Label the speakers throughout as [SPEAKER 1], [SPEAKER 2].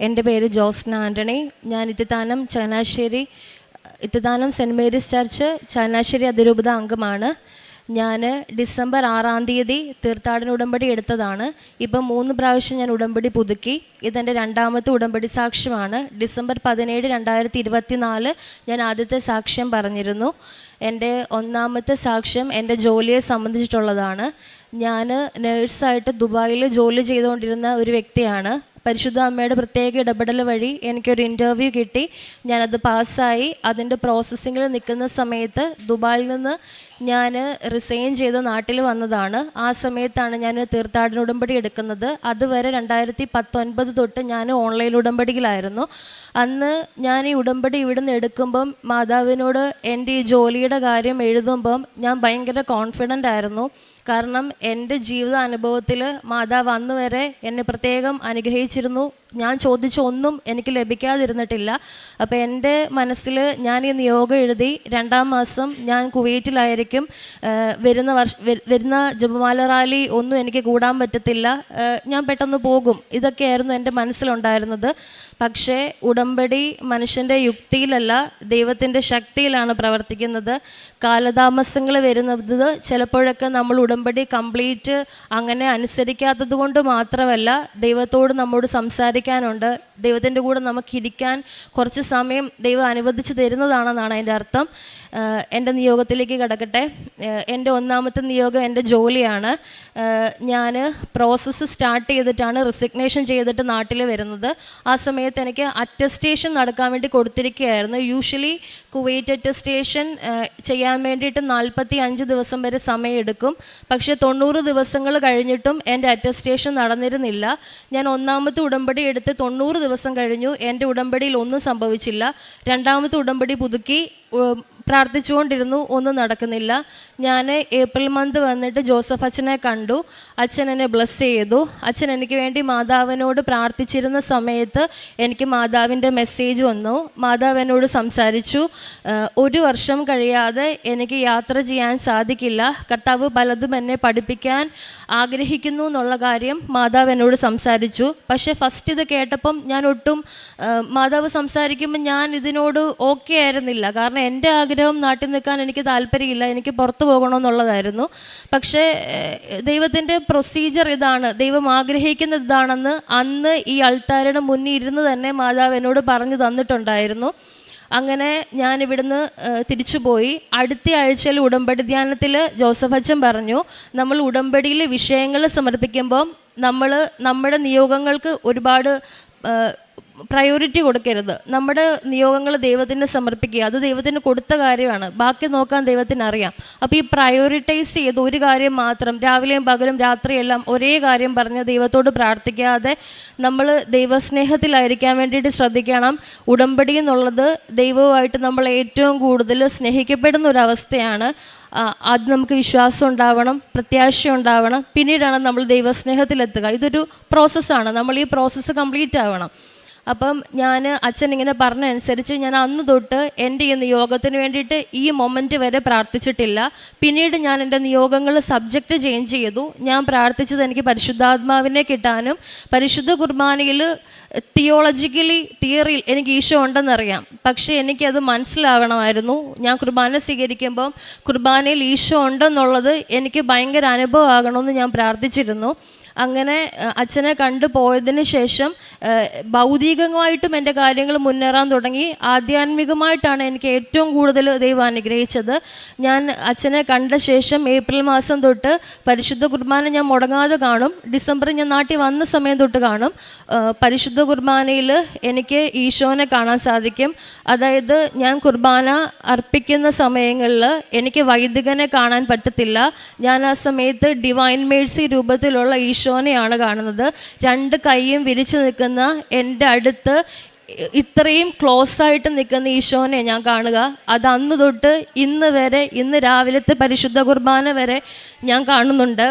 [SPEAKER 1] എന്റെ പേര് ജോസ്ന ആന്റണി. ഞാൻ Ithithanam Changanassery Ithithanam saint Mary's church Changanassery അതിരൂപത അംഗമാണ്. ഞാൻ ഡിസംബർ ആറാം തീയതി തീർത്ഥാടന ഉടമ്പടി എടുത്തതാണ്. ഇപ്പം മൂന്ന് പ്രാവശ്യം ഞാൻ ഉടമ്പടി പുതുക്കി. ഇതെന്റെ രണ്ടാമത്തെ ഉടമ്പടി സാക്ഷ്യമാണ്. ഡിസംബർ പതിനേഴ് രണ്ടായിരത്തി ഇരുപത്തി നാല് ഞാൻ ആദ്യത്തെ സാക്ഷ്യം പറഞ്ഞിരുന്നു. എന്റെ ഒന്നാമത്തെ സാക്ഷ്യം എന്റെ ജോലിയെ സംബന്ധിച്ചിട്ടുള്ളതാണ്. ഞാൻ നേഴ്സായിട്ട് ദുബായിൽ ജോലി ചെയ്തുകൊണ്ടിരുന്ന ഒരു വ്യക്തിയാണ്. പരിശുദ്ധ അമ്മയുടെ പ്രത്യേക ഇടപെടൽ വഴി എനിക്കൊരു ഇന്റർവ്യൂ കിട്ടി. ഞാനത് പാസ്സായി അതിന്റെ പ്രോസസ്സിങ്ങിൽ നിൽക്കുന്ന സമയത്ത് ദുബായിൽ നിന്ന് ഞാൻ റിസൈൻ ചെയ്ത് നാട്ടിൽ വന്നതാണ്. ആ സമയത്താണ് ഞാൻ തീർത്ഥാടന ഉടമ്പടി എടുക്കുന്നത്. അതുവരെ രണ്ടായിരത്തി പത്തൊൻപത് തൊട്ട് ഞാൻ ഓൺലൈൻ ഉടമ്പടിയിലായിരുന്നു. അന്ന് ഞാൻ ഈ ഉടമ്പടി ഇവിടുന്ന് എടുക്കുമ്പം മാതാവിനോട് എന്റെ ഈ ജോലിയുടെ കാര്യം എഴുതുമ്പം ഞാൻ ഭയങ്കര കോൺഫിഡന്റ് ആയിരുന്നു. കാരണം എന്റെ ജീവിത അനുഭവത്തിൽ മാതാവ് അന്ന് വരെ എന്നെ പ്രത്യേകം അനുഗ്രഹിച്ചിരുന്നു. ഞാൻ ചോദിച്ച ഒന്നും എനിക്ക് ലഭിക്കാതിരുന്നിട്ടില്ല. അപ്പോൾ എന്റെ മനസ്സിൽ ഞാൻ ഈ നിയോഗം എഴുതി രണ്ടാം മാസം ഞാൻ കുവൈറ്റിലായിരിക്കും. വരുന്ന വർഷ വരുന്ന ജപമാല റാലി ഒന്നും എനിക്ക് കൂടാൻ പറ്റത്തില്ല. ഞാൻ പെട്ടെന്ന് പോകും. ഇതൊക്കെയായിരുന്നു എന്റെ മനസ്സിലുണ്ടായിരുന്നത്. പക്ഷേ ഉടമ്പടി മനുഷ്യന്റെ യുക്തിയിലല്ല ദൈവത്തിന്റെ ശക്തിയിലാണ് പ്രവർത്തിക്കുന്നത്. കാലതാമസങ്ങൾ വരുന്നത് ചിലപ്പോഴൊക്കെ നമ്മൾ ഉടമ്പടി കംപ്ലീറ്റ് അങ്ങനെ അനുസരിക്കാത്തത് കൊണ്ട് മാത്രമല്ല ദൈവത്തോട് നമ്മോട് സംസാരിക്കാനുണ്ട്. ദൈവത്തിന്റെ കൂടെ നമുക്കിരിക്കാൻ കുറച്ച് സമയം ദൈവം അനുവദിച്ച് തരുന്നതാണെന്നാണ് അതിന്റെ അർത്ഥം. എന്റെ നിയോഗത്തിലേക്ക് കിടക്കട്ടെ. എന്റെ ഒന്നാമത്തെ നിയോഗം എന്റെ ജോലിയാണ്. ഞാൻ പ്രോസസ്സ് സ്റ്റാർട്ട് ചെയ്തിട്ടാണ് റിസിഗ്നേഷൻ ചെയ്തിട്ട് നാട്ടിൽ വരുന്നത്. ആ സമയത്ത് എനിക്ക് അറ്റസ്റ്റേഷൻ നടക്കാൻ വേണ്ടി കൊടുത്തിരിക്കുകയായിരുന്നു. യൂഷ്വലി കുവൈറ്റ് അറ്റസ്റ്റേഷൻ ചെയ്യാൻ വേണ്ടിയിട്ട് നാൽപ്പത്തി അഞ്ച് ദിവസം വരെ സമയമെടുക്കും. പക്ഷേ തൊണ്ണൂറ് ദിവസങ്ങൾ കഴിഞ്ഞിട്ടും എന്റെ അറ്റസ്റ്റേഷൻ നടന്നിരുന്നില്ല. ഞാൻ ഒന്നാമത്തെ ഉടമ്പടി എടുത്ത് തൊണ്ണൂറ് ദിവസം കഴിഞ്ഞു. എന്റെ ഉടമ്പടിയിൽ ഒന്നും സംഭവിച്ചില്ല. രണ്ടാമത്തെ ഉടമ്പടി പുതുക്കി പ്രാർത്ഥിച്ചുകൊണ്ടിരുന്നു ഒന്നും നടക്കുന്നില്ല. ഞാൻ ഏപ്രിൽ മന്ത് വന്നിട്ട് ജോസഫ് അച്ഛനെ കണ്ടു. അച്ഛൻ എന്നെ ബ്ലസ് ചെയ്തു. അച്ഛൻ എനിക്ക് വേണ്ടി മാതാവിനോട് പ്രാർത്ഥിച്ചിരുന്ന സമയത്ത് എനിക്ക് മാതാവിന്റെ മെസ്സേജ് വന്നു. മാതാവ് എന്നോട് സംസാരിച്ചു. ഒരു വർഷം കഴിയാതെ എനിക്ക് യാത്ര ചെയ്യാൻ സാധിക്കില്ല. കർത്താവ് പലതും എന്നെ പഠിപ്പിക്കാൻ ആഗ്രഹിക്കുന്നു എന്നുള്ള കാര്യം മാതാവ് എന്നോട് സംസാരിച്ചു. പക്ഷേ ഫസ്റ്റ് ഇത് കേട്ടപ്പം ഞാൻ ഒട്ടും മാതാവ് സംസാരിക്കുമ്പോൾ ഞാൻ ഇതിനോട് ഓക്കെ ആയിരുന്നില്ല. കാരണം എന്റെ ആഗ്രഹം നാട്ടിൽ നിൽക്കാൻ എനിക്ക് താല്പര്യമില്ല എനിക്ക് പുറത്തു പോകണമെന്നുള്ളതായിരുന്നു. പക്ഷേ ദൈവത്തിന്റെ പ്രൊസീജിയർ ഇതാണ് ദൈവം ആഗ്രഹിക്കുന്നത് ഇതാണെന്ന് അന്ന് ഈ അൾത്താരയുടെ മുന്നിൽ ഇരുന്ന് തന്നെ മാതാവ് എന്നോട് പറഞ്ഞു തന്നിട്ടുണ്ടായിരുന്നു. അങ്ങനെ ഞാൻ ഇവിടുന്ന് തിരിച്ചു തിരിച്ചുപോയി. അടുത്ത ആഴ്ചയിൽ ഉടമ്പടി ധ്യാനത്തിൽ ജോസഫ് അച്ഛൻ പറഞ്ഞു നമ്മൾ ഉടമ്പടിയിൽ വിഷയങ്ങൾ സമർപ്പിക്കുമ്പം നമ്മൾ നമ്മുടെ നിയോഗങ്ങൾക്ക് ഒരുപാട് പ്രയോറിറ്റി കൊടുക്കരുത്. നമ്മുടെ നിയോഗങ്ങൾ ദൈവത്തിന് സമർപ്പിക്കുക. അത് ദൈവത്തിന് കൊടുത്ത കാര്യമാണ്. ബാക്കി നോക്കാൻ ദൈവത്തിന് അറിയാം. അപ്പോൾ ഈ പ്രയോറിറ്റൈസ് ചെയ്ത് ഒരു കാര്യം മാത്രം രാവിലെയും പകലും രാത്രിയെല്ലാം ഒരേ കാര്യം പറഞ്ഞ് ദൈവത്തോട് പ്രാർത്ഥിക്കാതെ നമ്മൾ ദൈവസ്നേഹത്തിലായിരിക്കാൻ വേണ്ടിയിട്ട് ശ്രദ്ധിക്കണം. ഉടമ്പടി എന്നുള്ളത് ദൈവവുമായിട്ട് നമ്മൾ ഏറ്റവും കൂടുതൽ സ്നേഹിക്കപ്പെടുന്ന ഒരു അവസ്ഥയാണ്. ആദ്യം നമുക്ക് വിശ്വാസം ഉണ്ടാവണം പ്രത്യാശ ഉണ്ടാവണം. പിന്നീടാണ് നമ്മൾ ദൈവസ്നേഹത്തിലെത്തുക. ഇതൊരു പ്രോസസ്സാണ് നമ്മൾ ഈ പ്രോസസ്സ് കംപ്ലീറ്റ് ആവണം. അപ്പം ഞാൻ അച്ഛൻ ഇങ്ങനെ പറഞ്ഞ അനുസരിച്ച് ഞാൻ അന്ന് തൊട്ട് എന്റെ ഈ നിയോഗത്തിന് വേണ്ടിയിട്ട് ഈ മൊമെന്റ് വരെ പ്രാർത്ഥിച്ചിട്ടില്ല. പിന്നീട് ഞാൻ എന്റെ നിയോഗങ്ങൾ സബ്ജക്റ്റ് ചേഞ്ച് ചെയ്തു. ഞാൻ പ്രാർത്ഥിച്ചത് എനിക്ക് പരിശുദ്ധാത്മാവിനെ കിട്ടാനും പരിശുദ്ധ കുർബാനയിൽ തിയോളജിക്കലി തിയറിയിൽ എനിക്ക് ഈശോ ഉണ്ടെന്നറിയാം. പക്ഷേ എനിക്കത് മനസ്സിലാവണമായിരുന്നു. ഞാൻ കുർബാന സ്വീകരിക്കുമ്പം കുർബാനയിൽ ഈശോ ഉണ്ടെന്നുള്ളത് എനിക്ക് ഭയങ്കര അനുഭവമാകണമെന്ന് ഞാൻ പ്രാർത്ഥിച്ചിരുന്നു. അങ്ങനെ അച്ഛനെ കണ്ടു പോയതിന് ശേഷം ഭൗതികമായിട്ടും എന്റെ കാര്യങ്ങൾ മുന്നേറാൻ തുടങ്ങി. ആധ്യാത്മികമായിട്ടാണ് എനിക്ക് ഏറ്റവും കൂടുതൽ ദൈവം അനുഗ്രഹിച്ചത്. ഞാൻ അച്ഛനെ കണ്ട ശേഷം ഏപ്രിൽ മാസം തൊട്ട് പരിശുദ്ധ കുർബാന ഞാൻ മുടങ്ങാതെ കാണും. ഡിസംബറിൽ ഞാൻ നാട്ടിൽ വന്ന സമയം തൊട്ട് കാണും. പരിശുദ്ധ കുർബാനയിൽ എനിക്ക് ഈശോനെ കാണാൻ സാധിക്കും. അതായത് ഞാൻ കുർബാന അർപ്പിക്കുന്ന സമയങ്ങളിൽ എനിക്ക് വൈദികനെ കാണാൻ പറ്റത്തില്ല. ഞാൻ ആ സമയത്ത് ഡിവൈൻ മേഴ്സി രൂപത്തിലുള്ള ഈശോനെയാണ് കാണുന്നത്. രണ്ട് കൈയും വിരിച്ചു നിൽക്കുന്ന എന്റെ അടുത്ത് ഇത്രയും ക്ലോസ് ആയിട്ട് നിൽക്കുന്ന ഈശോനെ ഞാൻ കാണുക. അത് അന്ന് തൊട്ട് ഇന്ന് വരെ ഇന്ന് രാവിലത്തെ പരിശുദ്ധ കുർബാന വരെ ഞാൻ കാണുന്നുണ്ട്.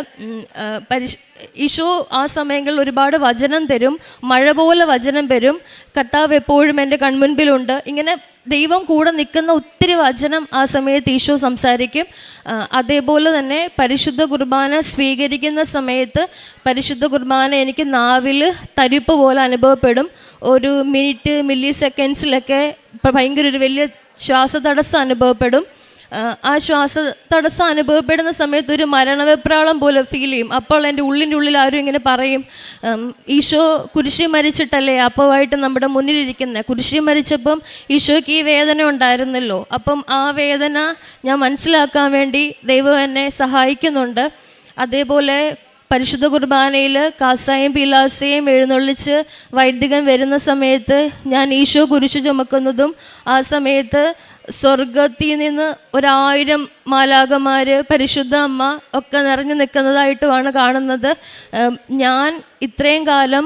[SPEAKER 1] പരിശു ഈശോ ആ സമയങ്ങളിൽ ഒരുപാട് വചനം തരും. മഴ പോലെ വചനം വരും. കർത്താവ് എപ്പോഴും എന്റെ കൺമുൻപിലുണ്ട്. ഇങ്ങനെ ദൈവം കൂടെ നിൽക്കുന്ന ഒത്തിരി വചനം ആ സമയത്ത് ഈശോ സംസാരിക്കും. അതേപോലെ തന്നെ പരിശുദ്ധ കുർബാന സ്വീകരിക്കുന്ന സമയത്ത് പരിശുദ്ധ കുർബാന എനിക്ക് നാവിൽ തരിപ്പ് പോലെ അനുഭവപ്പെടും. ഒരു മിനിറ്റ് മില്ലി സെക്കൻഡ്സിലൊക്കെ ഭയങ്കര ഒരു വലിയ ശ്വാസതടസ്സം അനുഭവപ്പെടും. ആ, ശ്വാസ തടസ്സം അനുഭവപ്പെടുന്ന സമയത്ത് ഒരു മരണവെപ്രാളം പോലെ ഫീൽ ചെയ്യും. അപ്പോൾ എന്റെ ഉള്ളിന്റെ ഉള്ളിൽ ആരും ഇങ്ങനെ പറയും ഈശോ കുരിശി മരിച്ചിട്ടല്ലേ? അപ്പമായിട്ട് നമ്മുടെ മുന്നിലിരിക്കുന്നത് കുരിശി മരിച്ചപ്പം ഈശോയ്ക്ക് ഈ വേദന ഉണ്ടായിരുന്നല്ലോ. അപ്പം ആ വേദന ഞാൻ മനസ്സിലാക്കാൻ വേണ്ടി ദൈവം എന്നെ സഹായിക്കുന്നുണ്ട്. അതേപോലെ പരിശുദ്ധ കുർബാനയിൽ കാസായും പിലാസയും എഴുന്നള്ളിച്ച് വൈദികൻ വരുന്ന സമയത്ത് ഞാൻ ഈശോ കുരിശു ചുമക്കുന്നതും ആ സമയത്ത് സ്വർഗത്തിൽ നിന്ന് ഒരായിരം മാലാകമാർ പരിശുദ്ധ അമ്മ ഒക്കെ നിറഞ്ഞു നിൽക്കുന്നതായിട്ടുമാണ് കാണുന്നത്. ഞാൻ ഇത്രയും കാലം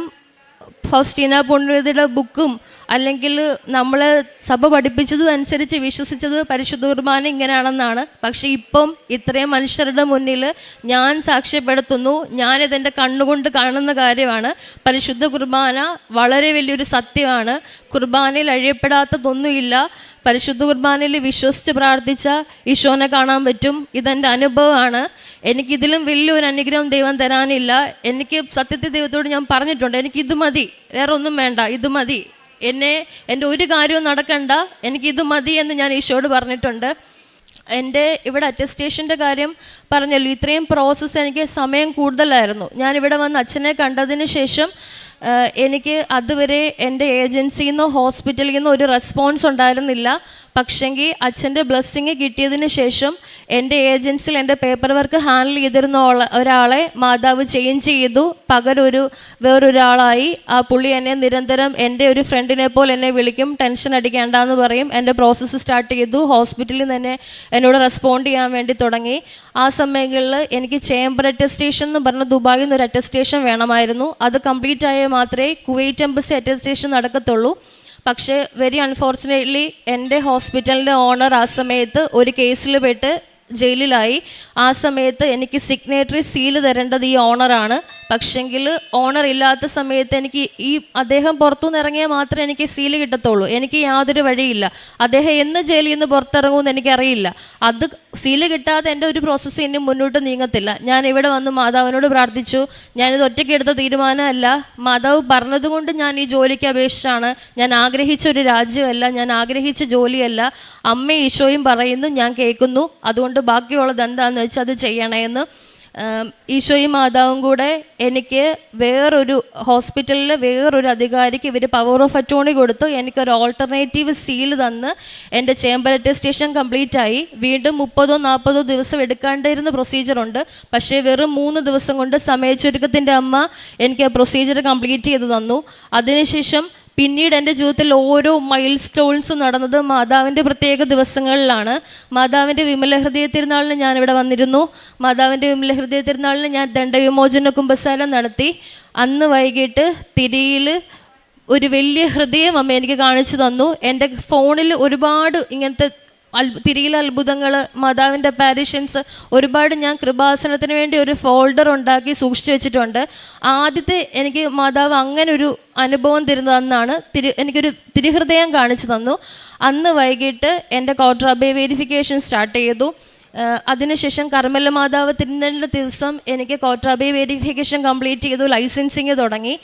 [SPEAKER 1] ഫൗസ്റ്റീന പുണ്യവതിയുടെ ബുക്കും അല്ലെങ്കിൽ നമ്മൾ സഭ പഠിപ്പിച്ചതനുസരിച്ച് വിശ്വസിച്ചത് പരിശുദ്ധ കുർബാന ഇങ്ങനെയാണെന്നാണ്. പക്ഷേ ഇപ്പം ഇത്രയും മനുഷ്യരുടെ മുന്നിൽ ഞാൻ സാക്ഷ്യപ്പെടുത്തുന്നു ഞാനിതെന്റെ കണ്ണുകൊണ്ട് കാണുന്ന കാര്യമാണ്. പരിശുദ്ധ കുർബാന വളരെ വലിയൊരു സത്യമാണ്. കുർബാനയിൽ അഴിയപ്പെടാത്തതൊന്നുമില്ല. പരിശുദ്ധ കുർബാനയിൽ വിശ്വസിച്ച് പ്രാർത്ഥിച്ച ഈശോനെ കാണാൻ പറ്റും. ഇതെന്റെ അനുഭവമാണ്. എനിക്കിതിലും വലിയൊരു അനുഗ്രഹം ദൈവം തരാനില്ല. എനിക്ക് സത്യത്തെ ദൈവത്തോട് ഞാൻ പറഞ്ഞിട്ടുണ്ട്. എനിക്ക് ഇത് മതി. വേറെ ഒന്നും വേണ്ട. ഇത് മതി. എന്നെ എന്റെ ഒരു കാര്യവും നടക്കണ്ട എനിക്കിത് മതി എന്ന് ഞാൻ ഈശോയോട് പറഞ്ഞിട്ടുണ്ട്. എന്റെ ഇവിടെ അറ്റസ്റ്റേഷന്റെ കാര്യം പറഞ്ഞല്ലോ ഇത്രയും പ്രോസസ്സ് എനിക്ക് സമയം കൂടുതലായിരുന്നു. ഞാൻ ഇവിടെ വന്ന് അച്ഛനെ കണ്ടതിന് ശേഷം എനിക്ക് അതുവരെ എന്റെ ഏജൻസിയിൽ നിന്നോ ഹോസ്പിറ്റലിൽ നിന്നോ ഒരു റെസ്പോൺസ് ഉണ്ടായിരുന്നില്ല. പക്ഷെങ്കിൽ അച്ഛന്റെ ബ്ലെസ്സിങ് കിട്ടിയതിന് ശേഷം എന്റെ ഏജൻസിയിൽ എന്റെ പേപ്പർ വർക്ക് ഹാൻഡിൽ ചെയ്തിരുന്ന ഒരാളെ മാതാവ് ചേഞ്ച് ചെയ്തു. പകരൊരു വേറൊരാളായി. ആ പുള്ളി എന്നെ നിരന്തരം എന്റെ ഒരു ഫ്രണ്ടിനെ പോലെ എന്നെ വിളിക്കും. ടെൻഷൻ അടിക്കേണ്ടെന്ന് പറയും. എന്റെ പ്രോസസ്സ് സ്റ്റാർട്ട് ചെയ്തു. ഹോസ്പിറ്റലിൽ തന്നെ എന്നോട് റെസ്പോണ്ട് ചെയ്യാൻ വേണ്ടി തുടങ്ങി. ആ സമയങ്ങളിൽ എനിക്ക് ചേംബർ അറ്റസ്റ്റേഷൻ എന്ന് പറഞ്ഞ ദുബായിൽ നിന്ന് ഒരു അറ്റസ്റ്റേഷൻ വേണമായിരുന്നു. അത് കംപ്ലീറ്റ് ആയാൽ മാത്രമേ കുവൈറ്റ് എംബസി അറ്റസ്റ്റേഷൻ നടക്കത്തുള്ളൂ. പക്ഷേ വെരി അൺഫോർച്ചുനേറ്റ്ലി എന്റെ ഹോസ്പിറ്റലിന്റെ ഓണർ ആ സമയത്ത് ഒരു കേസിൽ പെട്ട് ജയിലിലായി. ആ സമയത്ത് എനിക്ക് സിഗ്നേറ്ററി സീൽ തരേണ്ടത് ഈ ഓണറാണ് പക്ഷെങ്കിൽ ഓണർ ഇല്ലാത്ത സമയത്ത് എനിക്ക് ഈ അദ്ദേഹം പുറത്തുനിന്ന് ഇറങ്ങിയാൽ മാത്രമേ എനിക്ക് സീൽ കിട്ടത്തുള്ളൂ. എനിക്ക് യാതൊരു വഴിയില്ല. അദ്ദേഹം എന്ന് ജയിലിൽ നിന്ന് പുറത്തിറങ്ങുമെന്ന് എനിക്കറിയില്ല. അത് സീൽ കിട്ടാതെ എന്റെ ഒരു പ്രോസസ്സ് ഇനി മുന്നോട്ട് നീങ്ങത്തില്ല. ഞാൻ ഇവിടെ വന്ന് മാതാവിനോട് പ്രാർത്ഥിച്ചു. ഞാനിത് ഒറ്റയ്ക്ക് എടുത്ത തീരുമാനമല്ല. മാതാവ് പറഞ്ഞതുകൊണ്ട് ഞാൻ ഈ ജോലിക്ക് അപേക്ഷിച്ചാണ്. ഞാൻ ആഗ്രഹിച്ച ഒരു രാജ്യമല്ല. ഞാൻ ആഗ്രഹിച്ച ജോലിയല്ല. അമ്മ ഈശോയും പറയുന്നു. ഞാൻ കേൾക്കുന്നു. അതുകൊണ്ട് ബാക്കിയുള്ളത് എന്താണെന്ന് വെച്ചാൽ അത് ചെയ്യണമെന്ന് ഈശോയും മാതാവും കൂടെ എനിക്ക് വേറൊരു ഹോസ്പിറ്റലിൽ വേറൊരു അധികാരിക്ക് ഇവർ പവർ ഓഫ് അറ്റോണി കൊടുത്തു. എനിക്കൊരു ഓൾട്ടർനേറ്റീവ് സീൽ തന്ന് എന്റെ ചേംബർ അറ്റസ്റ്റേഷൻ കംപ്ലീറ്റ് ആയി. വീണ്ടും മുപ്പതോ നാൽപ്പതോ ദിവസം എടുക്കാണ്ടിരുന്ന പ്രൊസീജിയറുണ്ട് പക്ഷേ വെറും മൂന്ന് ദിവസം കൊണ്ട് സമയച്ചുരുക്കത്തിന്റെ അമ്മ എനിക്ക് ആ പ്രൊസീജിയർ കംപ്ലീറ്റ് ചെയ്ത് തന്നു. അതിനുശേഷം പിന്നീട് എന്റെ ജീവിതത്തിൽ ഓരോ മൈൽ സ്റ്റോൺസും നടന്നത് മാതാവിന്റെ പ്രത്യേക ദിവസങ്ങളിലാണ്. മാതാവിന്റെ വിമല ഹൃദയ തിരുനാളിന് ഞാൻ ഇവിടെ വന്നിരുന്നു. മാതാവിന്റെ വിമല ഹൃദയ തിരുനാളിന് ഞാൻ ദണ്ഡവിമോചന കുംഭസാരം നടത്തി. അന്ന് വൈകിട്ട് തിരിയിൽ ഒരു വലിയ ഹൃദയം അമ്മ എനിക്ക് കാണിച്ചു തന്നു. എന്റെ ഫോണിൽ ഒരുപാട് ഇങ്ങനത്തെ തിരിയിലെ അത്ഭുതങ്ങൾ മാതാവിന്റെ പാരിഷൻസ് ഒരുപാട് ഞാൻ കൃപാസനത്തിന് വേണ്ടി ഒരു ഫോൾഡർ ഉണ്ടാക്കി സൂക്ഷിച്ചു വെച്ചിട്ടുണ്ട്. ആദ്യത്തെ എനിക്ക് മാതാവ് അങ്ങനെ ഒരു അനുഭവം തരുന്നത് അന്നാണ് തിരു എനിക്കൊരു തിരുഹൃദയം കാണിച്ചു തന്നു. അന്ന് വൈകിട്ട് എന്റെ കോട്രാബേ വെരിഫിക്കേഷൻ സ്റ്റാർട്ട് ചെയ്തു. അതിനുശേഷം കർമ്മല മാതാവ് തിരുനെല്ലിന്റെ ദിവസം എനിക്ക് കോട്രാബേ വെരിഫിക്കേഷൻ കംപ്ലീറ്റ് ചെയ്തു ലൈസൻസിങ് തുടങ്ങി.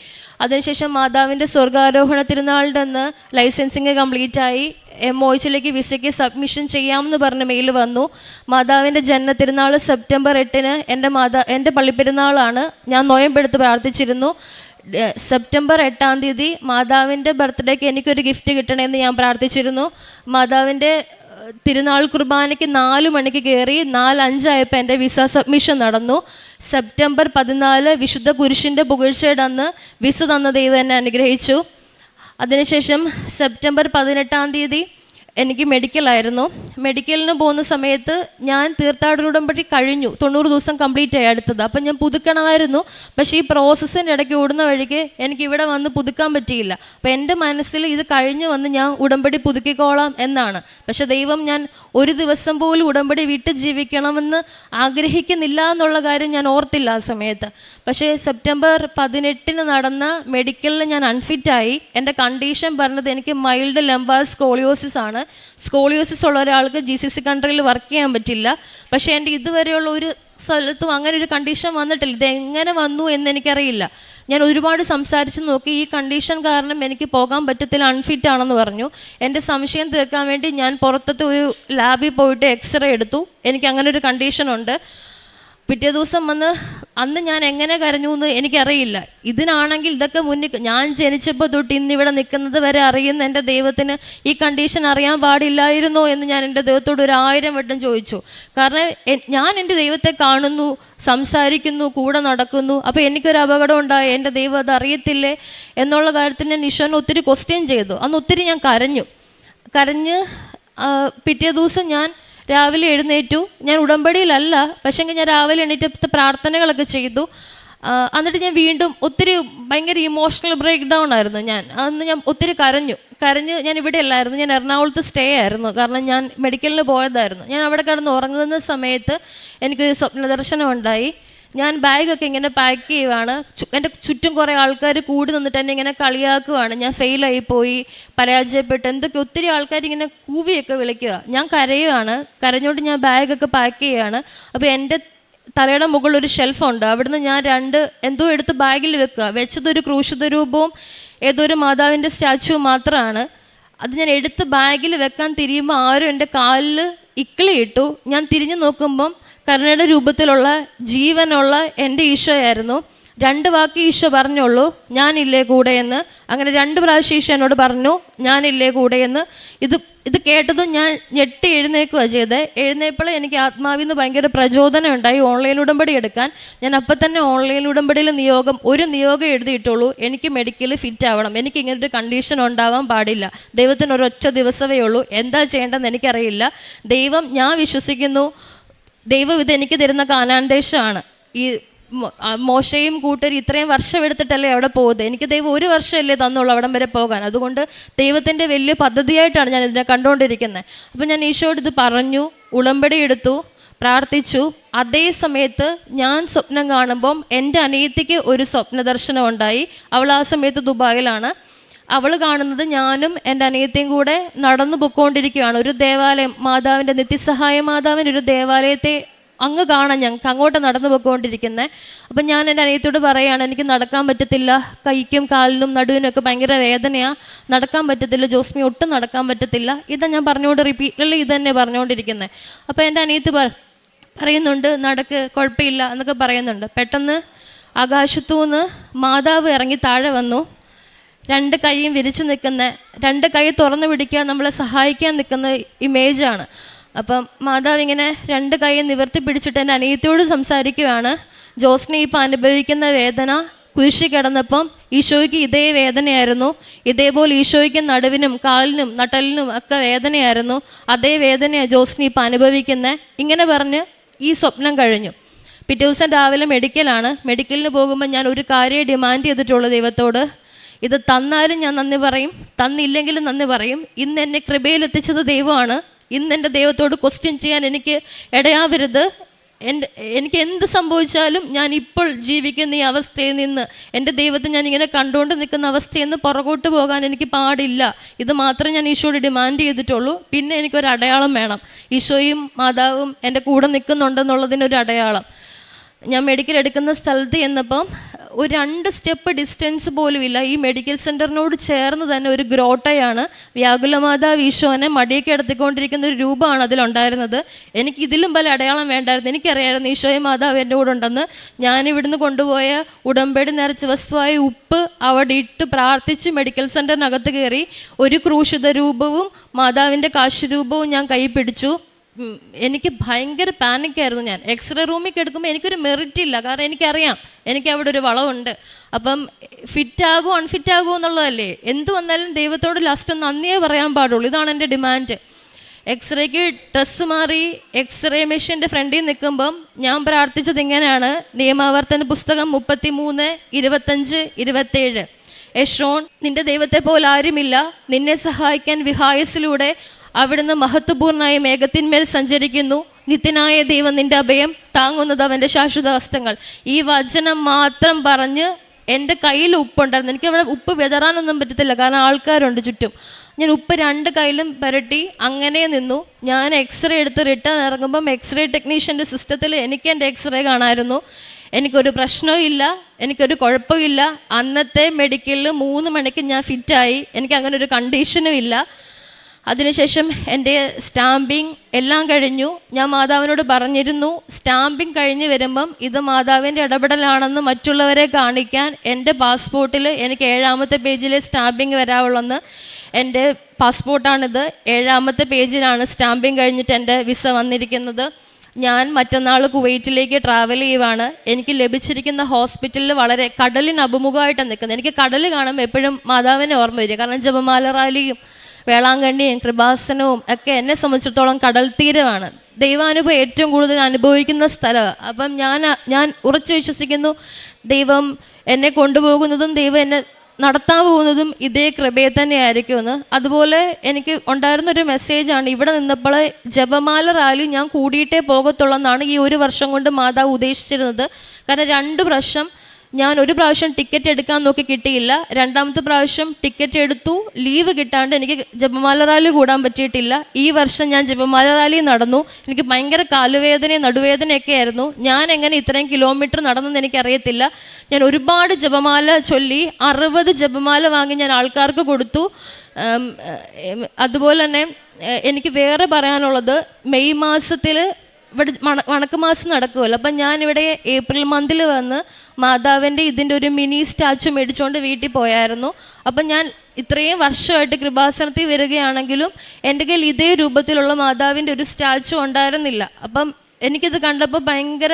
[SPEAKER 1] അതിനുശേഷം മാതാവിന്റെ സ്വർഗാരോഹണ തിരുനാളിന്റെ അന്ന് ലൈസൻസിങ് കംപ്ലീറ്റ് ആയി എം ഒ എച്ചിലേക്ക് വിസയ്ക്ക് സബ്മിഷൻ ചെയ്യാമെന്ന് പറഞ്ഞ മെയിൽ വന്നു. മാതാവിന്റെ ജന്മ തിരുനാൾ സെപ്റ്റംബർ എട്ടിന് എന്റെ മാതാ എന്റെ പള്ളിപ്പെരുന്നാളാണ്. ഞാൻ നോയമ്പെടുത്ത് പ്രാർത്ഥിച്ചിരുന്നു. സെപ്റ്റംബർ എട്ടാം തീയതി മാതാവിന്റെ ബർത്ത്ഡേക്ക് എനിക്കൊരു ഗിഫ്റ്റ് കിട്ടണമെന്ന് ഞാൻ പ്രാർത്ഥിച്ചിരുന്നു. മാതാവിന്റെ തിരുനാൾ കുർബാനയ്ക്ക് നാല് മണിക്ക് കയറി നാല് അഞ്ചായപ്പോൾ എന്റെ വിസ സബ്മിഷൻ നടന്നു. സെപ്റ്റംബർ പതിനാല് വിശുദ്ധ കുരിശിന്റെ പുകഴ്ചയുടെ അന്ന് വിസ തന്ന ദൈവം എന്നെ അനുഗ്രഹിച്ചു. അതിനുശേഷം സെപ്റ്റംബർ പതിനെട്ടാം തീയതി എനിക്ക് മെഡിക്കലായിരുന്നു മെഡിക്കലിന് പോകുന്ന സമയത്ത് ഞാൻ തീർത്ഥാടന ഉടമ്പടി കഴിഞ്ഞു. തൊണ്ണൂറ് ദിവസം കംപ്ലീറ്റ് ആയി അടുത്തത്. അപ്പം ഞാൻ പുതുക്കണമായിരുന്നു. പക്ഷേ ഈ പ്രോസസ്സിന്റെ ഇടയ്ക്ക് ഓടുന്ന വഴിക്ക് എനിക്ക് ഇവിടെ വന്ന് പുതുക്കാൻ പറ്റിയില്ല. അപ്പം എന്റെ മനസ്സിൽ ഇത് കഴിഞ്ഞു വന്ന് ഞാൻ ഉടമ്പടി പുതുക്കിക്കോളാം എന്നാണ്. പക്ഷെ ദൈവം ഞാൻ ഒരു ദിവസം പോലും ഉടമ്പടി വിട്ട് ജീവിക്കണമെന്ന് ആഗ്രഹിക്കുന്നില്ല എന്നുള്ള കാര്യം ഞാൻ ഓർത്തില്ല ആ സമയത്ത്. പക്ഷേ സെപ്റ്റംബർ പതിനെട്ടിന് നടന്ന മെഡിക്കലിൽ ഞാൻ അൺഫിറ്റായി എന്റെ കണ്ടീഷൻ പറഞ്ഞത് എനിക്ക് മൈൽഡ് ലെംബാസ് കോളിയോസിസ് ആണ്. സ്കോളിയോസിസ് ഉള്ള ഒരാൾക്ക് ജി സി സി കൺട്രിയിൽ വർക്ക് ചെയ്യാൻ പറ്റില്ല. പക്ഷേ എന്റെ ഇതുവരെയുള്ള ഒരു സ്ഥലത്തും അങ്ങനെ ഒരു കണ്ടീഷൻ വന്നിട്ടില്ല. ഇത് എങ്ങനെ വന്നു എന്ന് എനിക്കറിയില്ല. ഞാൻ ഒരുപാട് സംസാരിച്ച് നോക്കി. ഈ കണ്ടീഷൻ കാരണം എനിക്ക് പോകാൻ പറ്റത്തില്ല അൺഫിറ്റ് ആണെന്ന് പറഞ്ഞു. എന്റെ സംശയം തീർക്കാൻ വേണ്ടി ഞാൻ പുറത്തത്തെ ഒരു ലാബിൽ പോയിട്ട് എക്സ്റേ എടുത്തു. എനിക്ക് അങ്ങനെ ഒരു കണ്ടീഷൻ ഉണ്ട്. പിറ്റേ ദിവസം വന്ന് അന്ന് ഞാൻ എങ്ങനെ കരഞ്ഞു എന്ന് എനിക്കറിയില്ല. ഇതിനാണെങ്കിൽ ഇതൊക്കെ മുന്നിൽ ഞാൻ ജനിച്ചപ്പോൾ തൊട്ട് ഇന്നിവിടെ നിൽക്കുന്നത് വരെ അറിയുന്ന എന്റെ ദൈവത്തിന് ഈ കണ്ടീഷൻ അറിയാൻ പാടില്ലായിരുന്നോ എന്ന് ഞാൻ എന്റെ ദൈവത്തോട് ഒരു ആയിരം വട്ടം ചോദിച്ചു. കാരണം ഞാൻ എന്റെ ദൈവത്തെ കാണുന്നു സംസാരിക്കുന്നു കൂടെ നടക്കുന്നു. അപ്പോൾ എനിക്കൊരു അപകടം ഉണ്ടായി. എന്റെ ദൈവം അത് അറിയത്തില്ലേ? എന്നുള്ള കാര്യത്തിൽ ഞാൻ ഈശോനെ ഒത്തിരി ക്വസ്റ്റ്യൻ ചെയ്തു. അന്ന് ഒത്തിരി ഞാൻ കരഞ്ഞു. കരഞ്ഞ് പിറ്റേ ദിവസം ഞാൻ രാവിലെ എഴുന്നേറ്റു. ഞാൻ ഉടമ്പടിയിലല്ല പക്ഷേങ്കിൽ ഞാൻ രാവിലെ എണീറ്റത്തെ പ്രാർത്ഥനകളൊക്കെ ചെയ്തു. എന്നിട്ട് ഞാൻ വീണ്ടും ഒത്തിരി ഭയങ്കര ഇമോഷണൽ ബ്രേക്ക് ഡൗൺ ആയിരുന്നു ഞാൻ. അന്ന് ഞാൻ ഒത്തിരി കരഞ്ഞു. കരഞ്ഞ് ഞാൻ ഇവിടെ അല്ലായിരുന്നു. ഞാൻ എറണാകുളത്ത് സ്റ്റേ ആയിരുന്നു. കാരണം ഞാൻ മെഡിക്കലിന് പോയതായിരുന്നു. ഞാൻ അവിടെ കിടന്ന് ഉറങ്ങുന്ന സമയത്ത് എനിക്ക് സ്വപ്ന ദർശനം ഉണ്ടായി. ഞാൻ ബാഗൊക്കെ ഇങ്ങനെ പാക്ക് ചെയ്യുവാണ്. എന്റെ ചുറ്റും കുറേ ആൾക്കാർ കൂടി നിന്നിട്ട് എന്നെ ഇങ്ങനെ കളിയാക്കുവാണ്. ഞാൻ ഫെയിലായി പോയി പരാജയപ്പെട്ട്. എന്തൊക്കെ ഒത്തിരി ആൾക്കാർ ഇങ്ങനെ കൂവിയൊക്കെ വിളിക്കുക. ഞാൻ കരയുവാണ്. കരഞ്ഞുകൊണ്ട് ഞാൻ ബാഗൊക്കെ പാക്ക് ചെയ്യുകയാണ് അപ്പോൾ എന്റെ തലയുടെ മുകളിൽ ഒരു ഷെൽഫുണ്ട് അവിടുന്ന് ഞാൻ രണ്ട് എന്തോ എടുത്ത് ബാഗിൽ വെക്കുക. വെച്ചതൊരു ക്രൂശിത രൂപവും ഏതോ ഒരു മാതാവിന്റെ സ്റ്റാച്ചു മാത്രമാണ്. അത് ഞാൻ എടുത്ത് ബാഗിൽ വെക്കാൻ തിരിയുമ്പോൾ ആരും എന്റെ കാലിൽ ഇക്കിളിയിട്ടു ഞാൻ തിരിഞ്ഞു നോക്കുമ്പം കരുണയുടെ രൂപത്തിലുള്ള ജീവനുള്ള എന്റെ ഈശോയായിരുന്നു. രണ്ട് വാക്ക് ഈശോ പറഞ്ഞുള്ളൂ ഞാനില്ലേ കൂടെ എന്ന്. അങ്ങനെ രണ്ട് പ്രാവശ്യം ഈശോ എന്നോട് പറഞ്ഞു ഞാനില്ലേ കൂടെ എന്ന്. ഇത് ഇത് കേട്ടതും ഞാൻ ഞെട്ടി എഴുന്നേക്കുക ചെയ്തത് എഴുന്നേപ്പോൾ എനിക്ക് ആത്മാവിൽ നിന്ന് ഭയങ്കര പ്രചോദനം ഉണ്ടായി ഓൺലൈൻ ഉടമ്പടി എടുക്കാൻ. ഞാൻ അപ്പം തന്നെ ഓൺലൈൻ ഉടമ്പടിയിൽ നിയോഗം ഒരു നിയോഗം എഴുതിയിട്ടുള്ളൂ. എനിക്ക് മെഡിക്കൽ ഫിറ്റ് ആവണം. എനിക്ക് ഇങ്ങനെ ഒരു കണ്ടീഷൻ ഉണ്ടാവാൻ പാടില്ല. ദൈവത്തിന് ഒരൊറ്റ ദിവസമേ ഉള്ളൂ. എന്താ ചെയ്യേണ്ടതെന്ന് എനിക്കറിയില്ല. ദൈവം ഞാൻ വിശ്വസിക്കുന്നു. ദൈവം ഇത് എനിക്ക് തരുന്ന കാനാൻ ദേശമാണ് ഈ മോശയും കൂട്ടരും ഇത്രയും വർഷം എടുത്തിട്ടല്ലേ അവിടെ പോകുന്നത്? എനിക്ക് ദൈവം ഒരു വർഷമല്ലേ തന്നുള്ളൂ അവിടം വരെ പോകാൻ. അതുകൊണ്ട് ദൈവത്തിന്റെ വലിയ പദ്ധതിയായിട്ടാണ് ഞാൻ ഇതിനെ കണ്ടുകൊണ്ടിരിക്കുന്നത്. അപ്പം ഞാൻ ഈശോയോട് ഇത് പറഞ്ഞു ഉളമ്പടി എടുത്തു പ്രാർത്ഥിച്ചു. അതേ സമയത്ത് ഞാൻ സ്വപ്നം കാണുമ്പം എന്റെ അനിയത്തിക്ക് ഒരു സ്വപ്ന ദർശനം ഉണ്ടായി. അവൾ ആ സമയത്ത് ദുബായിലാണ്. അവൾ കാണുന്നത് ഞാനും എന്റെ അനിയത്തിയും കൂടെ നടന്നു പൊക്കോണ്ടിരിക്കുകയാണ്. ഒരു ദേവാലയം മാതാവിന്റെ നിത്യസഹായ മാതാവിന്റെ ഒരു ദേവാലയത്തെ അങ്ങ് കാണാൻ ഞങ്ങൾക്ക് അങ്ങോട്ട് നടന്നു പൊക്കോണ്ടിരിക്കുന്നത്. അപ്പം ഞാൻ എന്റെ അനിയത്തോട് പറയുകയാണ് എനിക്ക് നടക്കാൻ പറ്റത്തില്ല. കൈക്കും കാലിനും നടുവിനും ഒക്കെ ഭയങ്കര വേദനയാണ് നടക്കാൻ പറ്റത്തില്ല. ജോസ്മി ഒട്ടും നടക്കാൻ പറ്റത്തില്ല. ഇതാ ഞാൻ പറഞ്ഞുകൊണ്ട് റിപ്പീറ്റഡ്ലി ഇത് തന്നെ പറഞ്ഞുകൊണ്ടിരിക്കുന്നത്. അപ്പോൾ എന്റെ അനിയത്ത് പറ പറയുന്നുണ്ട് നടക്ക് കുഴപ്പമില്ല എന്നൊക്കെ പറയുന്നുണ്ട്. പെട്ടെന്ന് ആകാശത്തു നിന്ന് മാതാവ് ഇറങ്ങി താഴെ വന്നു. രണ്ട് കൈയും വിരിച്ചു നിൽക്കുന്ന രണ്ട് കൈ തുറന്നു പിടിക്കാൻ നമ്മളെ സഹായിക്കാൻ നിൽക്കുന്ന ഇമേജാണ് അപ്പം മാതാവ് ഇങ്ങനെ രണ്ട് കൈ നിവർത്തി പിടിച്ചിട്ട് എന്റെ അനിയത്തിയോട് സംസാരിക്കുകയാണ്. ജോസ്നെ ഇപ്പം അനുഭവിക്കുന്ന വേദന കുരിശി കിടന്നപ്പം ഈശോയ്ക്ക് ഇതേ വേദനയായിരുന്നു. ഇതേപോലെ ഈശോയ്ക്ക് നടുവിനും കാലിനും നട്ടലിനും ഒക്കെ വേദനയായിരുന്നു. അതേ വേദനയാണ് ജോസ്നി ഇപ്പം അനുഭവിക്കുന്നത് ഇങ്ങനെ പറഞ്ഞ് ഈ സ്വപ്നം കഴിഞ്ഞു. പിറ്റേ ദിവസം രാവിലെ മെഡിക്കലാണ് മെഡിക്കലിന് പോകുമ്പോൾ ഞാൻ ഒരു കാര്യം ഡിമാൻഡ് ചെയ്തിട്ടുള്ള ദൈവത്തോട്. ഇത് തന്നാലും ഞാൻ നന്ദി പറയും തന്നില്ലെങ്കിലും നന്ദി പറയും. ഇന്ന് എന്നെ കൃപയിൽ എത്തിച്ചത് ദൈവമാണ്. ഇന്ന് എന്റെ ദൈവത്തോട് ക്വസ്റ്റ്യൻ ചെയ്യാൻ എനിക്ക് ഇടയാവരുത്. എന്റെ എനിക്ക് എന്ത് സംഭവിച്ചാലും ഞാൻ ഇപ്പോൾ ജീവിക്കുന്ന ഈ അവസ്ഥയിൽ നിന്ന് എന്റെ ദൈവത്തെ ഞാൻ ഇങ്ങനെ കണ്ടുകൊണ്ട് നിൽക്കുന്ന അവസ്ഥയിൽ നിന്ന് പുറകോട്ട് പോകാൻ എനിക്ക് പാടില്ല. ഇത് മാത്രമേ ഞാൻ ഈശോയോട് ഡിമാൻഡ് ചെയ്തിട്ടുള്ളൂ. പിന്നെ എനിക്കൊരു അടയാളം വേണം. ഈശോയും മാതാവും എന്റെ കൂടെ നിൽക്കുന്നുണ്ടെന്നുള്ളതിനൊരു അടയാളം. ഞാൻ മെഡിക്കൽ എടുക്കുന്ന സ്ഥലത്ത് ചെന്നപ്പം ഒരു രണ്ട് സ്റ്റെപ്പ് ഡിസ്റ്റൻസ് പോലുമില്ല. ഈ മെഡിക്കൽ സെന്ററിനോട് ചേർന്ന് തന്നെ ഒരു ഗ്രോട്ടയാണ് വ്യാകുലമാതാവ് ഈശോനെ മടിയൊക്കെ എടുത്തിക്കൊണ്ടിരിക്കുന്ന ഒരു രൂപമാണ് അതിലുണ്ടായിരുന്നത്. എനിക്ക് ഇതിലും പല അടയാളം വേണ്ടായിരുന്നു. എനിക്കറിയായിരുന്നു ഈശോയും മാതാവ് എന്റെ കൂടെ ഉണ്ടെന്ന്. ഞാൻ ഇവിടുന്ന് കൊണ്ടുപോയ ഉടമ്പടി നിറച്ച് വസ്തുവായ ഉപ്പ് അവിടെ ഇട്ട് പ്രാർത്ഥിച്ച് മെഡിക്കൽ സെന്ററിനകത്ത് കയറി ഒരു ക്രൂശിത രൂപവും മാതാവിന്റെ കാശ് രൂപവും ഞാൻ കൈ പിടിച്ചു. എനിക്ക് ഭയങ്കര പാനിക്കായിരുന്നു ഞാൻ. എക്സ്റേ റൂമിൽ കിടക്കുമ്പോൾ എനിക്കൊരു മെറിറ്റ് ഇല്ല. കാരണം എനിക്കറിയാം. എനിക്ക് അവിടെ ഒരു വളവുണ്ട്. അപ്പം ഫിറ്റ് ആകുമോ അൺഫിറ്റ് ആകുമോ എന്നുള്ളതല്ലേ? എന്ത് വന്നാലും ദൈവത്തോട് ലാസ്റ്റ് നന്ദിയേ പറയാൻ പാടുള്ളൂ. ഇതാണ് എന്റെ ഡിമാൻഡ് എക്സ്റേക്ക് ഡ്രസ്സ് മാറി എക്സ്റേ മെഷീന്റെ ഫ്രണ്ടിൽ നിൽക്കുമ്പം ഞാൻ പ്രാർത്ഥിച്ചത് ഇങ്ങനെയാണ്. നിയമാവർത്തന പുസ്തകം മുപ്പത്തി മൂന്ന് ഇരുപത്തഞ്ച് ഇരുപത്തേഴ്. യഷോൺ നിന്റെ ദൈവത്തെ പോലെ ആരുമില്ല. നിന്നെ സഹായിക്കാൻ വിഹായസിലൂടെ അവിടുന്ന് മഹത്വപൂർണമായ മേഘത്തിന്മേൽ സഞ്ചരിക്കുന്നു. നിത്യനായ ദൈവം നിന്റെ അഭയം താങ്ങുന്നത് അവന്റെ ശാശ്വത വസ്ത്രങ്ങൾ. ഈ വചനം മാത്രം പറഞ്ഞ് എന്റെ കയ്യിൽ ഉപ്പുണ്ടായിരുന്നു. എനിക്ക് അവിടെ ഉപ്പ് വിതറാനൊന്നും പറ്റത്തില്ല. കാരണം ആൾക്കാരുണ്ട് ചുറ്റും. ഞാൻ ഉപ്പ് രണ്ട് കയ്യിലും പുരട്ടി അങ്ങനെ നിന്നു. ഞാൻ എക്സ്റേ എടുത്ത് റിട്ടേൺ ഇറങ്ങുമ്പം എക്സ്റേ ടെക്നീഷ്യന്റെ സിസ്റ്റത്തിൽ എനിക്ക് എന്റെ എക്സ്റേ കാണാമായിരുന്നു എനിക്കൊരു പ്രശ്നവും ഇല്ല. എനിക്കൊരു കുഴപ്പമില്ല അന്നത്തെ മെഡിക്കലിൽ മൂന്ന് മണിക്ക് ഞാൻ ഫിറ്റായി. എനിക്ക് അങ്ങനെ ഒരു കണ്ടീഷനും ഇല്ല. അതിനുശേഷം എന്റെ സ്റ്റാമ്പിങ് എല്ലാം കഴിഞ്ഞു. ഞാൻ മാതാവിനോട് പറഞ്ഞിരുന്നു സ്റ്റാമ്പിങ് കഴിഞ്ഞ് വരുമ്പം ഇത് മാതാവിന്റെ ഇടപെടലാണെന്ന് മറ്റുള്ളവരെ കാണിക്കാൻ എന്റെ പാസ്പോർട്ടിൽ എനിക്ക് ഏഴാമത്തെ പേജിലെ സ്റ്റാമ്പിങ് വരാവുള്ളെന്ന് എന്റെ പാസ്പോർട്ടാണിത്. ഏഴാമത്തെ പേജിലാണ് സ്റ്റാമ്പിങ് കഴിഞ്ഞിട്ട് എന്റെ വിസ വന്നിരിക്കുന്നത്. ഞാൻ മറ്റന്നാൾ കുവൈറ്റിലേക്ക് ട്രാവൽ ചെയ്യുവാണ്. എനിക്ക് ലഭിച്ചിരിക്കുന്ന ഹോസ്പിറ്റലിൽ വളരെ കടലിന് അഭിമുഖമായിട്ടാണ് നിൽക്കുന്നത്. എനിക്ക് കടൽ കാണുമ്പോൾ എപ്പോഴും മാതാവിനെ ഓർമ്മ വരിക. കാരണം ജപമാല റാലിയും വേളാങ്കണ്ണിയും കൃപാസനവും ഒക്കെ എന്നെ സംബന്ധിച്ചിടത്തോളം കടൽ തീരമാണ്. ദൈവാനുഭവം ഏറ്റവും കൂടുതൽ അനുഭവിക്കുന്ന സ്ഥലം. അപ്പം ഞാൻ ഞാൻ ഉറച്ചു വിശ്വസിക്കുന്നു ദൈവം എന്നെ കൊണ്ടുപോകുന്നതും ദൈവം എന്നെ നടത്താൻ പോകുന്നതും ഇതേ കൃപയെ തന്നെയായിരിക്കുമെന്ന്. അതുപോലെ എനിക്ക് ഉണ്ടായിരുന്ന ഒരു മെസ്സേജാണ് ഇവിടെ നിന്നപ്പോൾ ജപമാല റാലി ഞാൻ കൂടിയിട്ടേ പോകത്തുള്ളൂ എന്നാണ് ഈ ഒരു വർഷം കൊണ്ട് മാതാവ് ഉദ്ദേശിച്ചിരുന്നത്. കാരണം രണ്ട് പ്രാവശ്യം ഞാൻ ഒരു പ്രാവശ്യം ടിക്കറ്റ് എടുക്കാൻ നോക്കി കിട്ടിയില്ല. രണ്ടാമത്തെ പ്രാവശ്യം ടിക്കറ്റ് എടുത്തു. ലീവ് കിട്ടാണ്ട് എനിക്ക് ജപമാല റാലി കൂടാൻ പറ്റിയിട്ടില്ല. ഈ വർഷം ഞാൻ ജപമാല റാലി നടന്നു. എനിക്ക് ഭയങ്കര കാലുവേദനയും നടുവേദനയൊക്കെ ആയിരുന്നു. ഞാൻ എങ്ങനെ ഇത്രയും കിലോമീറ്റർ നടന്നെന്ന് എനിക്കറിയത്തില്ല. ഞാൻ ഒരുപാട് ജപമാല ചൊല്ലി അറുപത് ജപമാല വാങ്ങി ഞാൻ ആൾക്കാർക്ക് കൊടുത്തു. അതുപോലെ തന്നെ എനിക്ക് വേറെ പറയാനുള്ളത് മെയ് മാസത്തിൽ ഇവിടെ മണ വണക്ക് മാസം നടക്കുമല്ലോ അപ്പം ഞാനിവിടെ ഏപ്രിൽ മന്തിൽ വന്ന് മാതാവിന്റെ ഇതിന്റെ ഒരു മിനി സ്റ്റാച്ചു മേടിച്ചുകൊണ്ട് വീട്ടിൽ പോയായിരുന്നു. അപ്പം ഞാൻ ഇത്രയും വർഷമായിട്ട് കൃപാസനത്തിൽ വരികയാണെങ്കിലും എന്റെ കയ്യിൽ ഇതേ രൂപത്തിലുള്ള മാതാവിന്റെ ഒരു സ്റ്റാച്ചു ഉണ്ടായിരുന്നില്ല. അപ്പം എനിക്കിത് കണ്ടപ്പോൾ ഭയങ്കര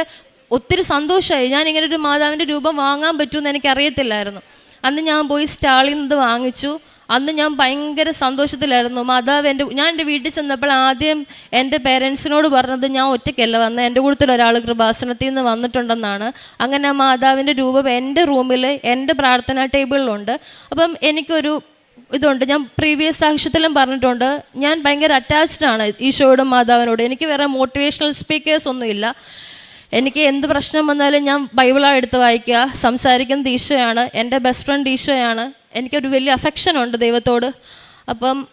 [SPEAKER 1] ഒത്തിരി സന്തോഷമായി. ഞാൻ ഇങ്ങനെ ഒരു മാതാവിന്റെ രൂപം വാങ്ങാൻ പറ്റുമെന്ന് എനിക്കറിയത്തില്ലായിരുന്നു. അന്ന് ഞാൻ പോയി സ്റ്റാളിൽ നിന്ന് വാങ്ങിച്ചു. അന്ന് ഞാൻ ഭയങ്കര സന്തോഷത്തിലായിരുന്നു. മാതാവ് എന്റെ ഞാൻ എന്റെ വീട്ടിൽ ചെന്നപ്പോൾ ആദ്യം എന്റെ പേരൻസിനോട് പറഞ്ഞത് ഞാൻ ഒറ്റയ്ക്കല്ല വന്നത് എന്റെ കൂട്ടത്തിൽ ഒരാൾ കൃപാസനത്തിൽ നിന്ന് വന്നിട്ടുണ്ടെന്നാണ്. അങ്ങനെ ആ മാതാവിന്റെ രൂപം എന്റെ റൂമിൽ എന്റെ പ്രാർത്ഥനാ ടേബിളിലുണ്ട്. അപ്പം എനിക്കൊരു ഇതുണ്ട്. ഞാൻ പ്രീവിയസ് സാക്ഷ്യത്തിലും പറഞ്ഞിട്ടുണ്ട്. ഞാൻ ഭയങ്കര അറ്റാച്ച്ഡ് ആണ് ഈശോയോടും മാതാവിനോടും. എനിക്ക് വേറെ മോട്ടിവേഷണൽ സ്പീക്കേഴ്സ് ഒന്നുമില്ല. എനിക്ക് എന്ത് പ്രശ്നം വന്നാലും ഞാൻ ബൈബിളാണ് എടുത്ത് വായിക്കുക. സംസാരിക്കുന്നത് ഈശോയാണ്. എന്റെ ബെസ്റ്റ് ഫ്രണ്ട് ഈശോയാണ്. എനിക്കൊരു വലിയ അഫെക്ഷൻ ഉണ്ട് ദൈവത്തോട്. അപ്പം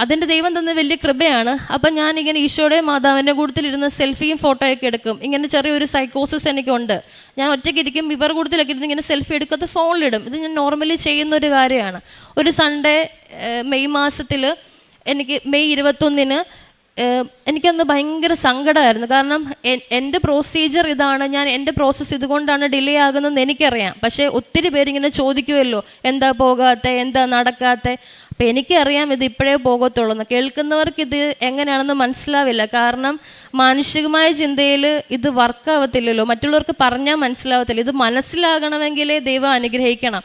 [SPEAKER 1] അതിന്റെ ദൈവം തന്ന വലിയ കൃപയാണ്. അപ്പം ഞാൻ ഞാനിങ്ങനെ ഈശോയുടെ മാതാവിന്റെ കൂട്ടത്തിലിരുന്ന് സെൽഫിയും ഫോട്ടോയൊക്കെ എടുക്കും. ഇങ്ങനെ ചെറിയൊരു സൈക്കോസിസ് എനിക്കുണ്ട്. ഞാൻ ഒറ്റയ്ക്ക് ഇരിക്കും ഇവർ കൂട്ടത്തിലൊക്കെ ഇരുന്ന് ഇങ്ങനെ സെൽഫി എടുക്കത്ത് ഫോണിലിടും ഇത് ഞാൻ നോർമലി ചെയ്യുന്ന ഒരു കാര്യമാണ്. ഒരു സൺഡേ മെയ് മാസത്തിൽ എനിക്ക് മെയ് ഇരുപത്തൊന്നിന് എനിക്കന്ന് ഭയങ്കര സങ്കടമായിരുന്നു. കാരണം എന്റെ പ്രൊസീജിയർ ഇതാണ് ഞാൻ എന്റെ പ്രോസസ്സ് ഇതുകൊണ്ടാണ് ഡിലേ ആകുന്നതെന്ന് എനിക്കറിയാം. പക്ഷേ ഒത്തിരി പേരിങ്ങനെ ചോദിക്കുമല്ലോ എന്താ പോകാത്ത? എന്താ നടക്കാത്ത? അപ്പം എനിക്കറിയാം ഇത് ഇപ്പോഴേ പോകത്തുള്ളൂ എന്ന്. കേൾക്കുന്നവർക്ക് ഇത് എങ്ങനെയാണെന്ന് മനസ്സിലാവില്ല. കാരണം മാനുഷികമായ ചിന്തയിൽ ഇത് വർക്കാവത്തില്ലല്ലോ മറ്റുള്ളവർക്ക് പറഞ്ഞാൽ മനസ്സിലാവത്തില്ല. ഇത് മനസ്സിലാകണമെങ്കിലേ ദൈവം അനുഗ്രഹിക്കണം.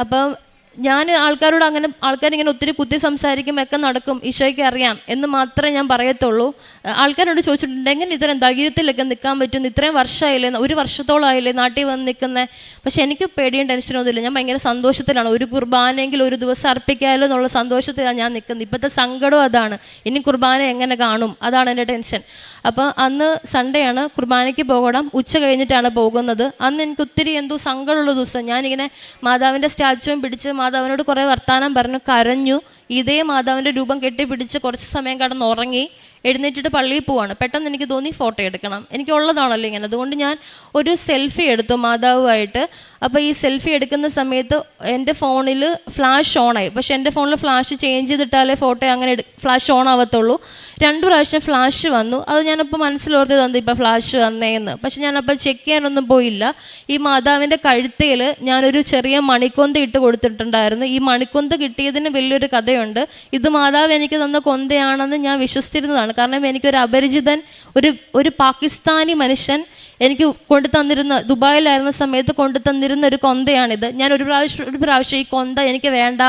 [SPEAKER 1] അപ്പം ഞാൻ ആൾക്കാരോട് അങ്ങനെ ആൾക്കാരിങ്ങനെ ഒത്തിരി കുത്തി സംസാരിക്കും ഒക്കെ നടക്കും ഈശോയ്ക്ക് അറിയാം എന്ന് മാത്രമേ ഞാൻ പറയത്തുള്ളൂ. ആൾക്കാരോട് ചോദിച്ചിട്ടുണ്ട് എങ്ങനെ ഇത്രയും ധൈര്യത്തിലൊക്കെ നിൽക്കാൻ പറ്റുന്നു? ഇത്രയും വർഷമായില്ലേ? ഒരു വർഷത്തോളം ആയില്ലേ നാട്ടിൽ വന്ന് നിൽക്കുന്നത് പക്ഷെ എനിക്ക് പേടിയും ടെൻഷനൊന്നുമില്ല ഞാൻ ഭയങ്കര സന്തോഷത്തിലാണ്. ഒരു കുർബാനയെങ്കിലും ഒരു ദിവസം അർപ്പിക്കാമല്ലോ എന്നുള്ള സന്തോഷത്തിലാണ് ഞാൻ നിൽക്കുന്നത്. ഇപ്പോഴത്തെ സങ്കടം അതാണ്. ഇനി കുർബാന എങ്ങനെ കാണും? അതാണ് എന്റെ ടെൻഷൻ. അപ്പോൾ അന്ന് സൺഡേ ആണ് കുർബാനയ്ക്ക് പോകണം. ഉച്ച കഴിഞ്ഞിട്ടാണ് പോകുന്നത്. അന്ന് എനിക്ക് ഒത്തിരി എന്തോ സങ്കടമുള്ള ദിവസം. ഞാനിങ്ങനെ മാതാവിന്റെ സ്റ്റാച്ചുവും പിടിച്ച് മാതാവിനോട് കുറേ വർത്തമാനം പറഞ്ഞു കരഞ്ഞു. ഇതേ മാതാവിന്റെ രൂപം കെട്ടിപ്പിടിച്ച് കുറച്ച് സമയം കടന്ന് ഉറങ്ങി എഴുന്നേറ്റിട്ട് പള്ളിയിൽ പോവാണ്. പെട്ടെന്ന് എനിക്ക് തോന്നി ഫോട്ടോ എടുക്കണം. എനിക്ക് ഉള്ളതാണല്ലോ ഇങ്ങനെ. അതുകൊണ്ട് ഞാൻ ഒരു സെൽഫി എടുത്തു മാതാവുമായിട്ട്. അപ്പോൾ ഈ സെൽഫി എടുക്കുന്ന സമയത്ത് എന്റെ ഫോണിൽ ഫ്ലാഷ് ഓണായി. പക്ഷെ എന്റെ ഫോണിൽ ഫ്ലാഷ് ചേഞ്ച് ചെയ്തിട്ടാലേ ഫോട്ടോ അങ്ങനെ ഫ്ലാഷ് ഓൺ ആവത്തുള്ളൂ രണ്ട് പ്രാവശ്യം ഫ്ലാഷ് വന്നു. അത് ഞാനപ്പോൾ മനസ്സിലോർത്ത് തന്നു ഇപ്പോൾ ഫ്ലാഷ് വന്നേന്ന്. പക്ഷെ ഞാനപ്പോൾ ചെക്ക് ചെയ്യാനൊന്നും പോയില്ല. ഈ മാതാവിന്റെ കഴുത്തയിൽ ഞാനൊരു ചെറിയ മണിക്കൊന്ത് ഇട്ട് കൊടുത്തിട്ടുണ്ടായിരുന്നു. ഈ മണിക്കൊന്ത് കിട്ടിയതിന് വലിയൊരു കഥയുണ്ട്. ഇത് മാതാവ് എനിക്ക് തന്ന കൊന്തയാണെന്ന് ഞാൻ വിശ്വസിച്ചിരുന്നതാണ്. കാരണം എനിക്കൊരു അപരിചിതൻ ഒരു ഒരു പാകിസ്ഥാനി മനുഷ്യൻ എനിക്ക് കൊണ്ടു തന്നിരുന്ന ദുബായിലായിരുന്ന സമയത്ത് കൊണ്ടു തന്നിരുന്ന ഒരു കൊന്തയാണിത്. ഞാൻ ഒരു പ്രാവശ്യം ഒരു പ്രാവശ്യം ഈ കൊന്ത എനിക്ക് വേണ്ട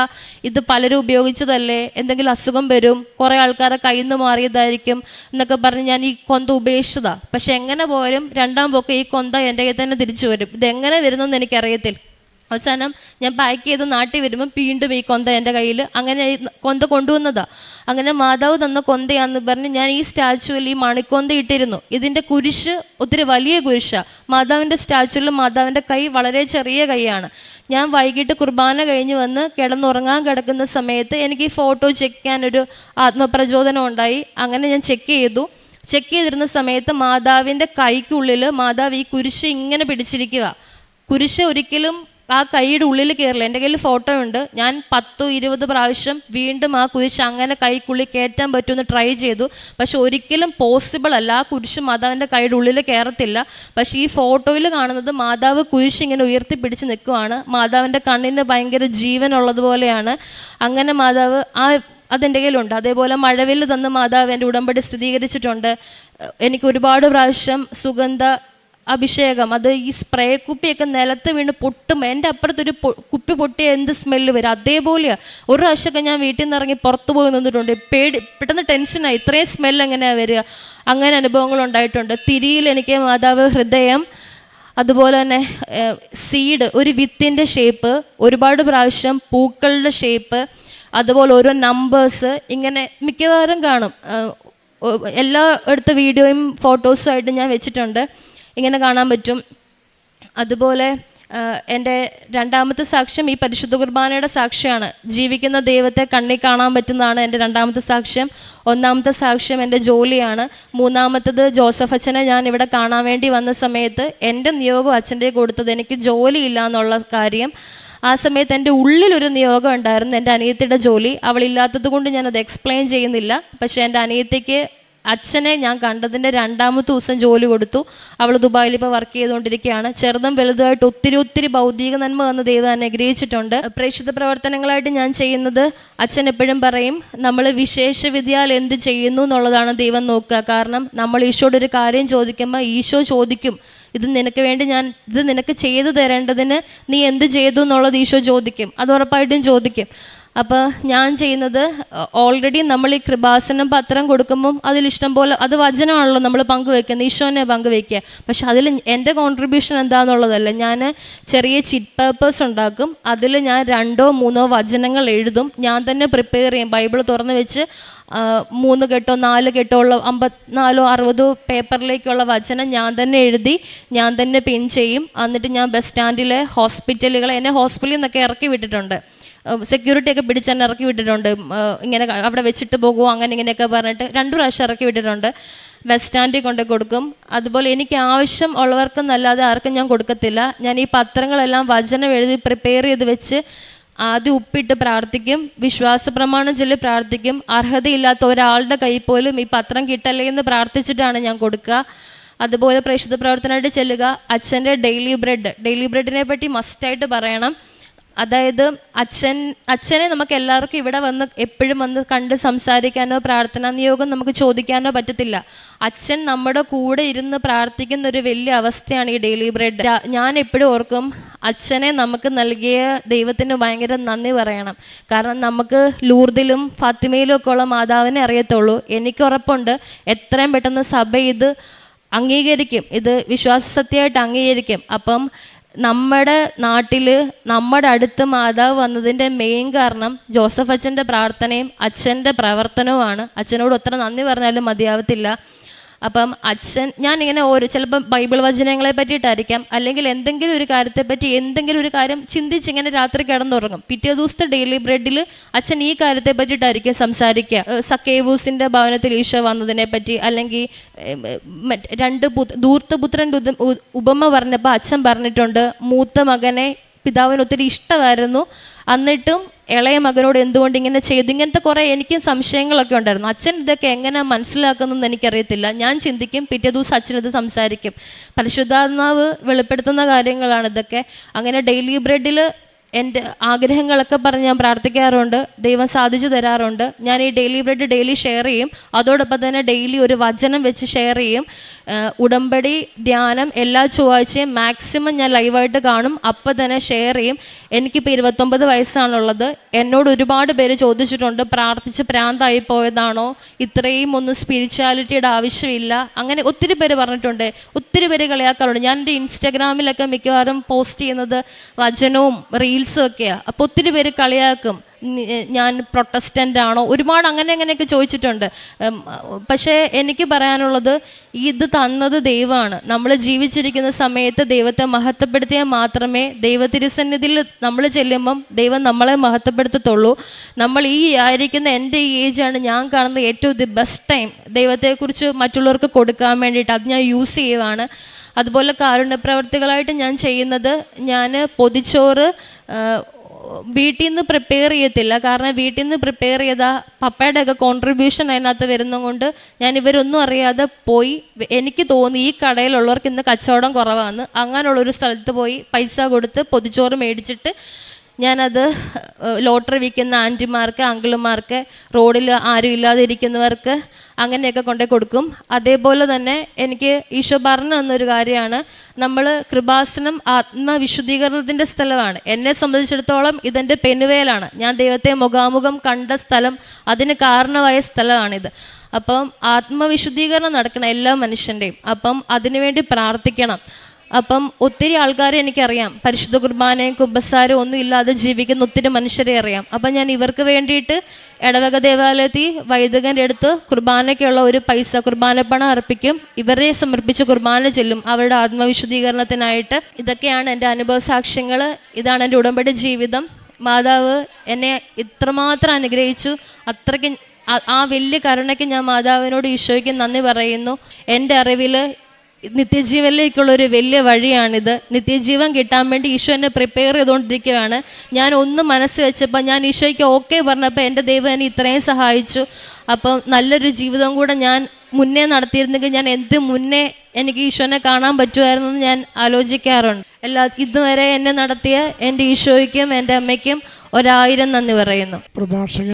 [SPEAKER 1] ഇത് പലരും ഉപയോഗിച്ചതല്ലേ എന്തെങ്കിലും അസുഖം വരും കുറേ ആൾക്കാരെ കയ്യിൽ നിന്ന് മാറിയതായിരിക്കും എന്നൊക്കെ പറഞ്ഞ് ഞാൻ ഈ കൊന്ത ഉപേക്ഷിച്ചതാ. പക്ഷെ എങ്ങനെ പോയാലും രണ്ടാം പോക്ക് ഈ കൊന്ത എന്റെ കയ്യിൽ തന്നെ തിരിച്ചു വരും. ഇത് എങ്ങനെ വരുന്നെന്ന് എനിക്കറിയത്തില്ല. അവസാനം ഞാൻ പാക്ക് ചെയ്ത് നാട്ടിൽ വരുമ്പോൾ വീണ്ടും ഈ കൊന്ത എന്റെ കയ്യിൽ അങ്ങനെ കൊന്ത കൊണ്ടുവന്നതാണ് അങ്ങനെ മാതാവ് തന്ന കൊന്തയാന്ന് പറഞ്ഞ് ഞാൻ ഈ സ്റ്റാച്ചുവിൽ ഈ മണിക്കൊന്ത ഇട്ടിരുന്നു. ഇതിന്റെ കുരിശ് ഒത്തിരി വലിയ കുരിശാണ് മാതാവിന്റെ സ്റ്റാച്ചുവിൽ മാതാവിന്റെ കൈ വളരെ ചെറിയ കൈയാണ്. ഞാൻ വൈകിട്ട് കുർബാന കഴിഞ്ഞ് വന്ന് കിടന്നുറങ്ങാൻ കിടക്കുന്ന സമയത്ത് എനിക്ക് ഈ ഫോട്ടോ ചെക്ക് ചെയ്യാനൊരു ആത്മപ്രചോദനം ഉണ്ടായി. അങ്ങനെ ഞാൻ ചെക്ക് ചെയ്തു. ചെക്ക് ചെയ്തിരുന്ന സമയത്ത് മാതാവിന്റെ കൈക്കുള്ളിൽ മാതാവ് ഈ കുരിശ് ഇങ്ങനെ പിടിച്ചിരിക്കുക കുരിശ് ഒരിക്കലും ആ കൈയുടെ ഉള്ളിൽ കയറില്ല എന്റെ കയ്യിൽ ഫോട്ടോ ഉണ്ട്. ഞാൻ പത്തോ ഇരുപത് പ്രാവശ്യം വീണ്ടും ആ കുരിശ് അങ്ങനെ കൈക്കുള്ളിൽ കയറ്റാൻ പറ്റുമെന്ന് ട്രൈ ചെയ്തു. പക്ഷെ ഒരിക്കലും പോസിബിൾ അല്ല. ആ കുരിശ് മാതാവിന്റെ കൈയുടെ ഉള്ളിൽ കയറത്തില്ല പക്ഷെ ഈ ഫോട്ടോയിൽ കാണുന്നത് മാതാവ് കുരിശ് ഇങ്ങനെ ഉയർത്തിപ്പിടിച്ച് നിൽക്കുവാണ്. മാതാവിന്റെ കണ്ണിന് ഭയങ്കര ജീവനുള്ളതുപോലെയാണ് അങ്ങനെ മാതാവ് ആ അതെന്റെ കയ്യിലുണ്ട്. അതേപോലെ മഴവിൽ തന്ന് മാതാവ് എന്റെ ഉടമ്പടി സ്ഥിരീകരിച്ചിട്ടുണ്ട്. എനിക്ക് ഒരുപാട് പ്രാവശ്യം സുഗന്ധ അഭിഷേകം. അത് ഈ സ്പ്രേ കുപ്പിയൊക്കെ നിലത്ത് വീണ് പൊട്ടും. എന്റെ അപ്പുറത്തൊരു കുപ്പി പൊട്ടിയ എന്ത് സ്മെല്ല് വരും? അതേപോലെയാണ് ഒരു പ്രാവശ്യമൊക്കെ ഞാൻ വീട്ടിൽ നിന്ന് ഇറങ്ങി പുറത്തു പോയി നിന്നിട്ടുണ്ട്. പേടി പെട്ടെന്ന് ടെൻഷനായി ഇത്രയും സ്മെല്ല് എങ്ങനെയാണ് വരിക? അങ്ങനെ അനുഭവങ്ങൾ ഉണ്ടായിട്ടുണ്ട്. തിരിയിൽ എനിക്ക് മാതാവ് ഹൃദയം അതുപോലെ തന്നെ സീഡ് ഒരു വിത്തിന്റെ ഷേപ്പ് ഒരുപാട് പ്രാവശ്യം പൂക്കളുടെ ഷേപ്പ് അതുപോലെ ഓരോ നമ്പേഴ്സ് ഇങ്ങനെ മിക്കവാറും കാണും. എല്ലാ എടുത്ത വീഡിയോയും ഫോട്ടോസും ആയിട്ട് ഞാൻ വെച്ചിട്ടുണ്ട്. ഇങ്ങനെ കാണാൻ പറ്റും. അതുപോലെ എന്റെ രണ്ടാമത്തെ സാക്ഷ്യം ഈ പരിശുദ്ധ കുർബാനയുടെ സാക്ഷ്യമാണ് ജീവിക്കുന്ന ദൈവത്തെ കണ്ണി കാണാൻ പറ്റുന്നതാണ് എന്റെ രണ്ടാമത്തെ സാക്ഷ്യം. ഒന്നാമത്തെ സാക്ഷ്യം എന്റെ ജോലിയാണ്. മൂന്നാമത്തത് ജോസഫ് അച്ഛനെ ഞാൻ ഇവിടെ കാണാൻ വേണ്ടി വന്ന സമയത്ത് എന്റെ നിയോഗം അച്ഛന്റെ കൊടുത്തത് എനിക്ക് ജോലിയില്ല എന്നുള്ള കാര്യം. ആ സമയത്ത് എന്റെ ഉള്ളിലൊരു നിയോഗം ഉണ്ടായിരുന്നു എന്റെ അനിയത്തിയുടെ ജോലി. അവളില്ലാത്തത് കൊണ്ട് ഞാനത് എക്സ്പ്ലെയിൻ ചെയ്യുന്നില്ല. പക്ഷേ എന്റെ അനിയത്തിക്ക് അച്ഛനെ ഞാൻ കണ്ടതിന്റെ രണ്ടാമത്തെ ദിവസം ജോലി കൊടുത്തു. അവൾ ദുബായിൽ ഇപ്പോൾ വർക്ക് ചെയ്തുകൊണ്ടിരിക്കുകയാണ്. ചെറുതും വലുതുമായിട്ട് ഒത്തിരി ഒത്തിരി ഭൗതിക നന്മ വന്ന് ദൈവം അനുഗ്രഹിച്ചിട്ടുണ്ട് പ്രേക്ഷിത പ്രവർത്തനങ്ങളായിട്ട് ഞാൻ ചെയ്യുന്നത് അച്ഛൻ എപ്പോഴും പറയും നമ്മൾ വിശേഷ വിദ്യാൽ എന്ത് ചെയ്യുന്നു എന്നുള്ളതാണ് ദൈവം നോക്കുക. കാരണം നമ്മൾ ഈശോയുടെ ഒരു കാര്യം ചോദിക്കുമ്പോൾ ഈശോ ചോദിക്കും ഇത് നിനക്ക് വേണ്ടി ഞാൻ ഇത് നിനക്ക് ചെയ്തു തരേണ്ടതിന് നീ എന്ത് ചെയ്തു? എന്നുള്ളത് ഈശോ ചോദിക്കും. അത് ഉറപ്പായിട്ടും ചോദിക്കും. അപ്പോൾ ഞാൻ ചെയ്യുന്നത് ഓൾറെഡി നമ്മൾ ഈ കൃപാസനം പത്രം കൊടുക്കുമ്പം അതിൽ ഇഷ്ടം പോലെ അത് വചനമാണല്ലോ നമ്മൾ പങ്കുവെക്കുന്നത് ഈശോനെ പങ്കുവെക്കുക. പക്ഷെ അതിൽ എന്റെ കോൺട്രിബ്യൂഷൻ എന്താണെന്നുള്ളതല്ല ഞാൻ ചെറിയ ചിറ്റ് പേപ്പേഴ്സ് ഉണ്ടാക്കും അതിൽ ഞാൻ രണ്ടോ മൂന്നോ വചനങ്ങൾ എഴുതും. ഞാൻ തന്നെ പ്രിപ്പയർ ചെയ്യും. ബൈബിൾ തുറന്ന് വെച്ച് മൂന്ന് കെട്ടോ നാല് കെട്ടോ ഉള്ള അമ്പത്തിനാലോ അറുപതോ പേപ്പറിലേക്കുള്ള വചനം ഞാൻ തന്നെ എഴുതി ഞാൻ തന്നെ പിൻ ചെയ്യും. എന്നിട്ട് ഞാൻ ബസ് സ്റ്റാൻഡിലെ ഹോസ്പിറ്റലുകൾ എന്നെ ഹോസ്പിറ്റലിൽ നിന്നൊക്കെ ഇറക്കി വിട്ടിട്ടുണ്ട്. സെക്യൂരിറ്റി ഒക്കെ പിടിച്ച് തന്നെ ഇറക്കി വിട്ടിട്ടുണ്ട്. ഇങ്ങനെ അവിടെ വെച്ചിട്ട് പോകുമോ അങ്ങനെ ഇങ്ങനെയൊക്കെ പറഞ്ഞിട്ട് രണ്ടു പ്രാവശ്യം ഇറക്കി വിട്ടിട്ടുണ്ട്. ബസ് സ്റ്റാൻഡിൽ കൊണ്ട് കൊടുക്കും. അതുപോലെ എനിക്ക് ആവശ്യം ഉള്ളവർക്കെന്നല്ലാതെ ആർക്കും ഞാൻ കൊടുക്കത്തില്ല. ഞാൻ ഈ പത്രങ്ങളെല്ലാം വചനം എഴുതി പ്രിപ്പയർ ചെയ്ത് വെച്ച് ആദ്യം ഉപ്പിട്ട് പ്രാർത്ഥിക്കും. വിശ്വാസ പ്രമാണം ചൊല്ലി പ്രാർത്ഥിക്കും. അർഹതയില്ലാത്ത ഒരാളുടെ കൈ പോലും ഈ പത്രം കിട്ടല്ലേ എന്ന് പ്രാർത്ഥിച്ചിട്ടാണ് ഞാൻ കൊടുക്കുക. അതുപോലെ പ്രേക്ഷിത പ്രവർത്തനമായിട്ട് ചെല്ലുക. അച്ഛന്റെ ഡെയിലി ബ്രെഡ് ഡെയിലി ബ്രെഡിനെ പറ്റി മസ്റ്റായിട്ട് പറയണം. അതായത് അച്ഛൻ അച്ഛനെ നമുക്ക് എല്ലാവർക്കും ഇവിടെ വന്ന് എപ്പോഴും വന്ന് കണ്ട് സംസാരിക്കാനോ പ്രാർത്ഥനാ നിയോഗം നമുക്ക് ചോദിക്കാനോ പറ്റത്തില്ല. അച്ഛൻ നമ്മുടെ കൂടെ ഇരുന്ന് പ്രാർത്ഥിക്കുന്ന ഒരു വലിയ അവസ്ഥയാണ് ഈ ഡെയിലി ബ്രെഡ് ഞാൻ എപ്പോഴും ഓർക്കും അച്ഛനെ നമുക്ക് നൽകിയ ദൈവത്തിന് ഭയങ്കര നന്ദി പറയണം. കാരണം നമുക്ക് ലൂർദിലും ഫാത്തിമയിലും ഒക്കെ ഉള്ള മാതാവിനെ അറിയത്തുള്ളൂ. എനിക്ക് ഉറപ്പുണ്ട് എത്രയും പെട്ടെന്ന് സഭ ഇത് അംഗീകരിക്കും. ഇത് വിശ്വാസ സത്യമായിട്ട് അംഗീകരിക്കും. അപ്പം നമ്മുടെ നാട്ടിൽ നമ്മുടെ അടുത്ത് മാതാവ് വന്നതിന്റെ മെയിൻ കാരണം ജോസഫ് അച്ഛന്റെ പ്രാർത്ഥനയും അച്ഛന്റെ പ്രവർത്തനവുമാണ്. അച്ഛനോട് ഒത്ര നന്ദി പറഞ്ഞാലും മതിയാവത്തില്ല. അപ്പം അച്ഛൻ ഞാൻ ഇങ്ങനെ ഓരോ ചിലപ്പം ബൈബിൾ വചനങ്ങളെ പറ്റിയിട്ടായിരിക്കാം. അല്ലെങ്കിൽ എന്തെങ്കിലും ഒരു കാര്യത്തെപ്പറ്റി എന്തെങ്കിലും ഒരു കാര്യം ചിന്തിച്ച് ഇങ്ങനെ രാത്രി കിടന്നുറങ്ങും. പിറ്റേ ദിവസത്തെ ഡെയിലി ബ്രെഡിൽ അച്ഛൻ ഈ കാര്യത്തെ പറ്റിയിട്ടായിരിക്കും സംസാരിക്കുക. സക്കേവൂസിന്റെ ഭവനത്തിൽ ഈശോ വന്നതിനെ പറ്റി അല്ലെങ്കിൽ രണ്ട് പുത്ര ധൂർത്തപുത്രന്റെ ഉപമ പറഞ്ഞപ്പോൾ അച്ഛൻ പറഞ്ഞിട്ടുണ്ട് മൂത്ത മകനെ പിതാവിന് ഒത്തിരി ഇഷ്ടമായിരുന്നു. എന്നിട്ടും ഇളയ മകനോട് എന്തുകൊണ്ട് ഇങ്ങനെ ചെയ്തു? ഇങ്ങനത്തെ കുറേ എനിക്കും സംശയങ്ങളൊക്കെ ഉണ്ടായിരുന്നു. അച്ഛൻ ഇതൊക്കെ എങ്ങനെ മനസ്സിലാക്കുന്നതെന്ന് എനിക്കറിയത്തില്ല. ഞാൻ ചിന്തിക്കും പിറ്റേ ദിവസം അച്ഛനത് സംസാരിക്കും. പരിശുദ്ധാത്മാവ് വെളിപ്പെടുത്തുന്ന കാര്യങ്ങളാണ് ഇതൊക്കെ. അങ്ങനെ ഡെയിലി ബ്രെഡിൽ എന്റെ ആഗ്രഹങ്ങളൊക്കെ പറഞ്ഞ് ഞാൻ പ്രാർത്ഥിക്കാറുണ്ട്. ദൈവം സാധിച്ചു തരാറുണ്ട്. ഞാൻ ഈ ഡെയിലി ബ്രെഡ് ഡെയിലി ഷെയർ ചെയ്യും. അതോടൊപ്പം തന്നെ ഡെയിലി ഒരു വചനം വെച്ച് ഷെയർ ചെയ്യും. ഉടമ്പടി ധ്യാനം എല്ലാ ചൊവ്വാഴ്ചയും മാക്സിമം ഞാൻ ലൈവായിട്ട് കാണും. അപ്പം തന്നെ ഷെയർ ചെയ്യും. എനിക്കിപ്പോൾ ഇരുപത്തൊമ്പത് വയസ്സാണുള്ളത്. എന്നോട് ഒരുപാട് പേര് ചോദിച്ചിട്ടുണ്ട് പ്രാർത്ഥിച്ച് പ്രാന്തായി പോയതാണോ? ഇത്രയും ഒന്നും സ്പിരിച്വാലിറ്റിയുടെ ആവശ്യമില്ല. അങ്ങനെ ഒത്തിരി പേര് പറഞ്ഞിട്ടുണ്ട്. ഒത്തിരി പേര് കളിയാക്കാറുണ്ട്. ഞാൻ എന്റെ ഇൻസ്റ്റാഗ്രാമിലൊക്കെ മിക്കവാറും പോസ്റ്റ് ചെയ്യുന്നത് വചനവും റീൽസും ഒക്കെയാണ് അപ്പോൾ ഒത്തിരി പേര് കളിയാക്കും. ഞാൻ പ്രൊട്ടസ്റ്റന്റ് ആണോ ഒരുപാട് അങ്ങനെ അങ്ങനെയൊക്കെ ചോദിച്ചിട്ടുണ്ട്. പക്ഷേ എനിക്ക് പറയാനുള്ളത് ഇത് തന്നത് ദൈവമാണ്. നമ്മൾ ജീവിച്ചിരിക്കുന്ന സമയത്ത് ദൈവത്തെ മഹത്വപ്പെടുത്തിയാൽ മാത്രമേ ദൈവതിരുസന്നിധിയിൽ നമ്മൾ ചെല്ലുമ്പം ദൈവം നമ്മളെ മഹത്വപ്പെടുത്തത്തുള്ളൂ. നമ്മൾ ഈ ആയിരിക്കുന്ന എന്റെ ഈ ഏജാണ് ഞാൻ കാണുന്ന ഏറ്റവും ദി ബെസ്റ്റ് ടൈം ദൈവത്തെക്കുറിച്ച് മറ്റുള്ളവർക്ക് കൊടുക്കാൻ വേണ്ടിയിട്ട്. അത് ഞാൻ യൂസ് ചെയ്യുവാണ്. അതുപോലെ കാരുണ്യപ്രവർത്തികളായിട്ട് ഞാൻ ചെയ്യുന്നത് ഞാൻ പൊതിച്ചോറ് വീട്ടിൽ നിന്ന് പ്രിപ്പയർ ചെയ്യത്തില്ല. കാരണം വീട്ടിൽ നിന്ന് പ്രിപ്പയർ ചെയ്ത പപ്പയുടെ ഒക്കെ കോൺട്രിബ്യൂഷൻ അതിനകത്ത് വരുന്നതുകൊണ്ട് ഞാൻ ഇവരൊന്നും അറിയാതെ പോയി എനിക്ക് തോന്നി ഈ കടയിലുള്ളവർക്ക് ഇന്ന് കച്ചവടം കുറവാണ് അങ്ങനെയുള്ളൊരു സ്ഥലത്ത് പോയി പൈസ കൊടുത്ത് പൊതിച്ചോറ് മേടിച്ചിട്ട് ഞാനത് ലോട്ടറി വിൽക്കുന്ന ആന്റിമാർക്ക് അങ്കിളുമാർക്ക് റോഡിൽ ആരും ഇല്ലാതെ ഇരിക്കുന്നവർക്ക് അങ്ങനെയൊക്കെ കൊണ്ടേ കൊടുക്കും. അതേപോലെ തന്നെ എനിക്ക് ഈശോ പറഞ്ഞു തന്നൊരു കാര്യമാണ്. നമ്മൾ കൃപാസനം ആത്മവിശുദ്ധീകരണത്തിന്റെ സ്ഥലമാണ്. എന്നെ സംബന്ധിച്ചിടത്തോളം ഇതെന്റെ പെനുവേലാണ്. ഞാൻ ദൈവത്തെ മുഖാമുഖം കണ്ട സ്ഥലം അതിന് കാരണമായ സ്ഥലമാണിത്. അപ്പം ആത്മവിശുദ്ധീകരണം നടക്കണം എല്ലാ മനുഷ്യന്റെയും അപ്പം അതിനുവേണ്ടി പ്രാർത്ഥിക്കണം. അപ്പം ഒത്തിരി ആൾക്കാരെ എനിക്കറിയാം. പരിശുദ്ധ കുർബാനയും കുമ്പസാരവും ഒന്നും ഇല്ലാതെ ജീവിക്കുന്ന ഒത്തിരി മനുഷ്യരെ അറിയാം. അപ്പം ഞാൻ ഇവർക്ക് വേണ്ടിയിട്ട് ഇടവക ദേവാലയത്തിൽ വൈദികന്റെ അടുത്ത് കുർബാനയ്ക്കുള്ള ഒരു പൈസ കുർബാന പണം അർപ്പിക്കും. ഇവരെ സമർപ്പിച്ച് കുർബാന ചെല്ലും. അവരുടെ ആത്മവിശുദ്ധീകരണത്തിനായിട്ട് ഇതൊക്കെയാണ് എന്റെ അനുഭവ സാക്ഷ്യങ്ങൾ ഇതാണ് എന്റെ ഉടമ്പടി ജീവിതം. മാതാവ് എന്നെ ഇത്രമാത്രം അനുഗ്രഹിച്ചു. അത്രയ്ക്ക് ആ- വലിയ കരുണയ്ക്ക് ഞാൻ മാതാവിനോട് ഈശോയ്ക്ക് നന്ദി പറയുന്നു. എന്റെ അറിവിൽ നിത്യജീവനിലേക്കുള്ള ഒരു വലിയ വഴിയാണിത്. നിത്യജീവൻ കിട്ടാൻ വേണ്ടി ഈശോ എന്നെ പ്രിപ്പയർ ചെയ്തുകൊണ്ടിരിക്കുകയാണ്. ഞാൻ ഒന്ന് മനസ്സ് വെച്ചപ്പോൾ ഞാൻ ഈശോയ്ക്ക് ഓക്കെ പറഞ്ഞപ്പോൾ എന്റെ ദൈവം എന്നെ ഇത്രയും സഹായിച്ചു. അപ്പം നല്ലൊരു ജീവിതം കൂടെ ഞാൻ മുന്നേ നടത്തിയിരുന്നെങ്കിൽ ഞാൻ എന്ത് മുന്നേ എനിക്ക് ഈശോനെ കാണാൻ പറ്റുമായിരുന്നു എന്ന് ഞാൻ ആലോചിക്കാറുണ്ട്. എല്ലാ ഇതുവരെ എന്നെ നടത്തിയ എന്റെ ഈശോയ്ക്കും എന്റെ അമ്മയ്ക്കും ഒരായിരം നന്ദി പറയുന്നു.
[SPEAKER 2] പ്രഭാഷകൻ